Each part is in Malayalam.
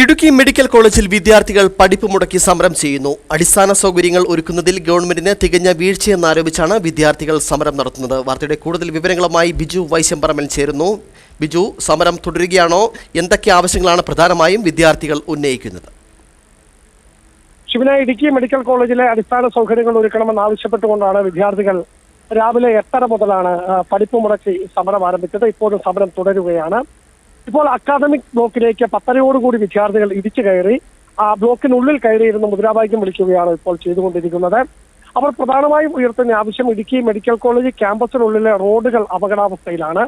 ഇടുക്കി മെഡിക്കൽ കോളേജിൽ വിദ്യാർത്ഥികൾ പഠിപ്പ് മുടക്കി സമരം ചെയ്യുന്നു. അടിസ്ഥാന സൗകര്യങ്ങൾ ഒരുക്കുന്നതിൽ ഗവൺമെന്റിന് തികഞ്ഞ വീഴ്ചയെന്നാരോപിച്ചാണ് വിദ്യാർത്ഥികൾ സമരം നടത്തുന്നത്. വാർത്തയുടെ കൂടുതൽ വിവരങ്ങളുമായി ബിജു വൈശംപറമ്പൻ ചേരുന്നു. ബിജു സമരം തുടരുകയാണോ? എന്തൊക്കെ ആവശ്യങ്ങളാണ് പ്രധാനമായും വിദ്യാർത്ഥികൾ ഉന്നയിക്കുന്നത്? ശിവന ഇടുക്കി മെഡിക്കൽ കോളേജിലെ അടിസ്ഥാന സൗകര്യങ്ങൾ ഒരുക്കണമെന്ന് ആവശ്യപ്പെട്ടുകൊണ്ടാണ് വിദ്യാർത്ഥികൾ രാവിലെ എട്ടര മുതലാണ് പഠിപ്പ് മുടക്കി സമരം ആരംഭിച്ചത്. ഇപ്പോഴും സമരം തുടരുകയാണ്. ഇപ്പോൾ അക്കാദമിക് ബ്ലോക്കിലേക്ക് പത്തരയോടുകൂടി വിദ്യാർത്ഥികൾ ഇടിച്ചു കയറി ആ ബ്ലോക്കിനുള്ളിൽ കയറിയിരുന്ന മുദ്രാവാക്യം വിളിക്കുകയാണ് ഇപ്പോൾ ചെയ്തുകൊണ്ടിരിക്കുന്നത്. അവർ പ്രധാനമായും ഉയർത്തുന്ന ആവശ്യം ഇടുക്കി മെഡിക്കൽ കോളേജ് ക്യാമ്പസിനുള്ളിലെ റോഡുകൾ അപകടാവസ്ഥയിലാണ്.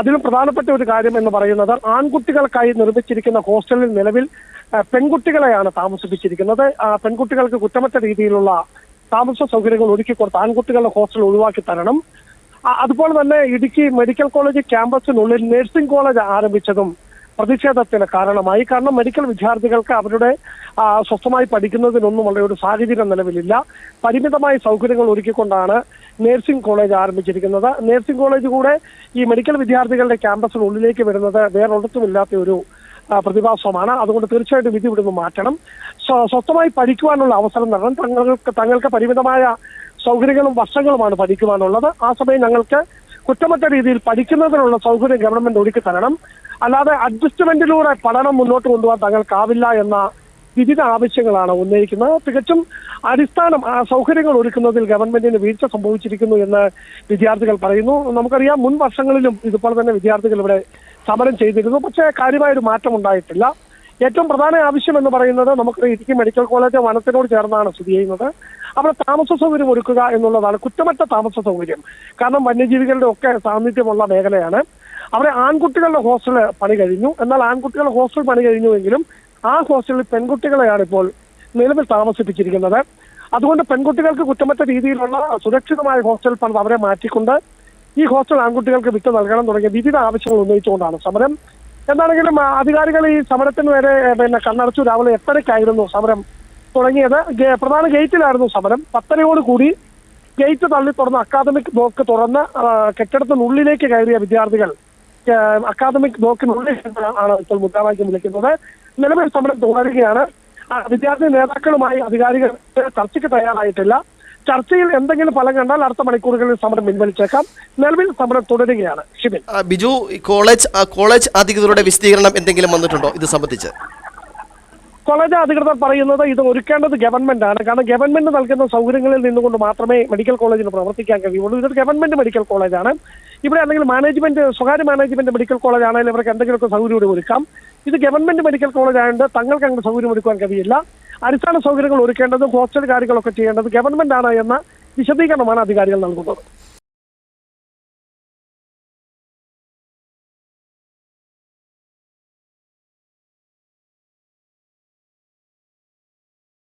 അതിലും പ്രധാനപ്പെട്ട ഒരു കാര്യം എന്ന് പറയുന്നത് ആൺകുട്ടികൾക്കായി നിർമ്മിച്ചിരിക്കുന്ന ഹോസ്റ്റലിൽ നിലവിൽ പെൺകുട്ടികളെയാണ് താമസിപ്പിച്ചിരിക്കുന്നത്. പെൺകുട്ടികൾക്ക് കുറ്റമറ്റ രീതിയിലുള്ള താമസ സൗകര്യങ്ങൾ ഒരുക്കി കൊടുത്ത് ആൺകുട്ടികളുടെ ഹോസ്റ്റൽ ഒഴിവാക്കി തരണം. അതുപോലെ തന്നെ ഇടുക്കി മെഡിക്കൽ കോളേജ് ക്യാമ്പസിനുള്ളിൽ നഴ്സിംഗ് കോളേജ് ആരംഭിച്ചതും പ്രതിഷേധത്തിന് കാരണമായി. കാരണം മെഡിക്കൽ വിദ്യാർത്ഥികൾക്ക് അവരുടെ സ്വസ്ഥമായി പഠിക്കുന്നതിനൊന്നുമുള്ള ഒരു സാഹചര്യം നിലവിലില്ല. പരിമിതമായ സൗകര്യങ്ങൾ ഒരുക്കിക്കൊണ്ടാണ് നഴ്സിംഗ് കോളേജ് ആരംഭിച്ചിരിക്കുന്നത്. നഴ്സിംഗ് കോളേജ് കൂടെ ഈ മെഡിക്കൽ വിദ്യാർത്ഥികളുടെ ക്യാമ്പസിനുള്ളിലേക്ക് വരുന്നത് വേറൊരിടത്തുമില്ലാത്ത ഒരു പ്രതിഭാസമാണ്. അതുകൊണ്ട് തീർച്ചയായിട്ടും വിധി ഇവിടുന്ന് മാറ്റണം. സ്വസ്ഥമായി പഠിക്കുവാനുള്ള അവസരം നൽകണം. തങ്ങൾക്ക് തങ്ങൾക്ക് പരിമിതമായ സൗകര്യങ്ങളും വർഷങ്ങളുമാണ് പഠിക്കുവാനുള്ളത്. ആ സമയം ഞങ്ങൾക്ക് കുറ്റമറ്റ രീതിയിൽ പഠിക്കുന്നതിനുള്ള സൗകര്യം ഗവൺമെന്റ് ഒരുക്കി തരണം. അല്ലാതെ അഡ്ജസ്റ്റ്മെന്റിലൂടെ പഠനം മുന്നോട്ട് കൊണ്ടുപോകാൻ തങ്ങൾക്കാവില്ല എന്ന വിവിധ ആവശ്യങ്ങളാണ് ഉന്നയിക്കുന്നത്. തികച്ചും അടിസ്ഥാനം സൗകര്യങ്ങൾ ഒരുക്കുന്നതിൽ ഗവൺമെന്റിന് വീഴ്ച സംഭവിച്ചിരിക്കുന്നു എന്ന് വിദ്യാർത്ഥികൾ പറയുന്നു. നമുക്കറിയാം മുൻ വർഷങ്ങളിലും ഇതുപോലെ തന്നെ വിദ്യാർത്ഥികൾ ഇവിടെ സമരം ചെയ്തിരുന്നു. പക്ഷേ കാര്യമായൊരു മാറ്റം ഉണ്ടായിട്ടില്ല ഏറ്റവും പ്രധാന ആവശ്യം എന്ന് പറയുന്നത് നമുക്ക് ഇടുക്കി മെഡിക്കൽ കോളേജ് വനത്തിനോട് ചേർന്നാണ് സ്ഥിതി ചെയ്യുന്നത്. അവിടെ താമസ സൗകര്യം ഒരുക്കുക എന്നുള്ളതാണ് കുറ്റമറ്റ താമസ സൗകര്യം. കാരണം വന്യജീവികളുടെ ഒക്കെ സാന്നിധ്യമുള്ള മേഖലയാണ്. അവിടെ ആൺകുട്ടികളുടെ ഹോസ്റ്റൽ പണി കഴിഞ്ഞു. എന്നാൽ ആൺകുട്ടികളുടെ ഹോസ്റ്റൽ പണി കഴിഞ്ഞുവെങ്കിലും ആ ഹോസ്റ്റലിൽ പെൺകുട്ടികളെയാണ് ഇപ്പോൾ നിലവിൽ താമസിപ്പിച്ചിരിക്കുന്നത്. അതുകൊണ്ട് പെൺകുട്ടികൾക്ക് കുറ്റമറ്റ രീതിയിലുള്ള സുരക്ഷിതമായ ഹോസ്റ്റൽ പണിത് അവരെ മാറ്റിക്കൊണ്ട് ഈ ഹോസ്റ്റൽ ആൺകുട്ടികൾക്ക് വിട്ടു നൽകണം തുടങ്ങിയ വിവിധ ആവശ്യങ്ങൾ ഉന്നയിച്ചുകൊണ്ടാണ് സമരം. എന്താണെങ്കിലും അധികാരികൾ ഈ സമരത്തിന് വരെ പിന്നെ കണ്ണടച്ചു രാവിലെ എട്ടരയ്ക്കായിരുന്നു സമരം തുടങ്ങിയത്. പ്രധാന ഗേറ്റിലായിരുന്നു സമരം. പത്തരയോട് കൂടി ഗേറ്റ് തള്ളി തുറന്ന് അക്കാദമിക് ബ്ലോക്ക് തുറന്ന് കെട്ടിടത്തിനുള്ളിലേക്ക് കയറിയ വിദ്യാർത്ഥികൾ അക്കാദമിക് ബ്ലോക്കിനുള്ളിൽ ആണ് ഇപ്പോൾ മുദ്രാവാക്യം വിളിക്കുന്നത്. നിലവിൽ സമരം തുടരുകയാണ്. വിദ്യാർത്ഥി നേതാക്കളുമായി അധികാരികൾ ചർച്ചയ്ക്ക് തയ്യാറായിട്ടില്ല. ചർച്ചയിൽ എന്തെങ്കിലും ഫലം കണ്ടാൽ അടുത്ത മണിക്കൂറുകളിൽ സമരം പിൻവലിച്ചേക്കാം. നിലവിൽ സമരം തുടരുകയാണ്. ഷിബിൻ. ബിജു കോളേജ് കോളേജ് അധികൃതരുടെ വിശദീകരണം എന്തെങ്കിലും വന്നിട്ടുണ്ടോ ഇത് സംബന്ധിച്ച്? കോളേജ് അധികൃതർ പറയുന്നത് ഇത് ഒരുക്കേണ്ടത് ഗവൺമെന്റ് ആണ്. കാരണം ഗവൺമെന്റ് നൽകുന്ന സൗകര്യങ്ങളിൽ നിന്നുകൊണ്ട് മാത്രമേ മെഡിക്കൽ കോളേജിന് പ്രവർത്തിക്കാൻ കഴിയുള്ളൂ. ഇതൊരു ഗവൺമെന്റ് മെഡിക്കൽ കോളേജാണ്. ഇവിടെ അല്ലെങ്കിൽ മാനേജ്മെന്റ് സ്വകാര്യ മാനേജ്മെന്റ് മെഡിക്കൽ കോളേജ് ആണെങ്കിൽ ഇവർക്ക് എന്തെങ്കിലുമൊക്കെ സൗകര്യം ഒരുക്കാം. ഇത് ഗവൺമെന്റ് മെഡിക്കൽ കോളേജ് ആയതുകൊണ്ട് തങ്ങൾക്ക് അങ്ങനെ സൗകര്യം ഒരുക്കാൻ കഴിയില്ല. അടിസ്ഥാന സൗകര്യങ്ങൾ ഒരുക്കേണ്ടത് ഹോസ്റ്റൽ കാര്യങ്ങളൊക്കെ ചെയ്യേണ്ടത് ഗവൺമെന്റാണ് എന്ന വിശദീകരണമാണ് അധികാരികൾ നൽകുന്നത്.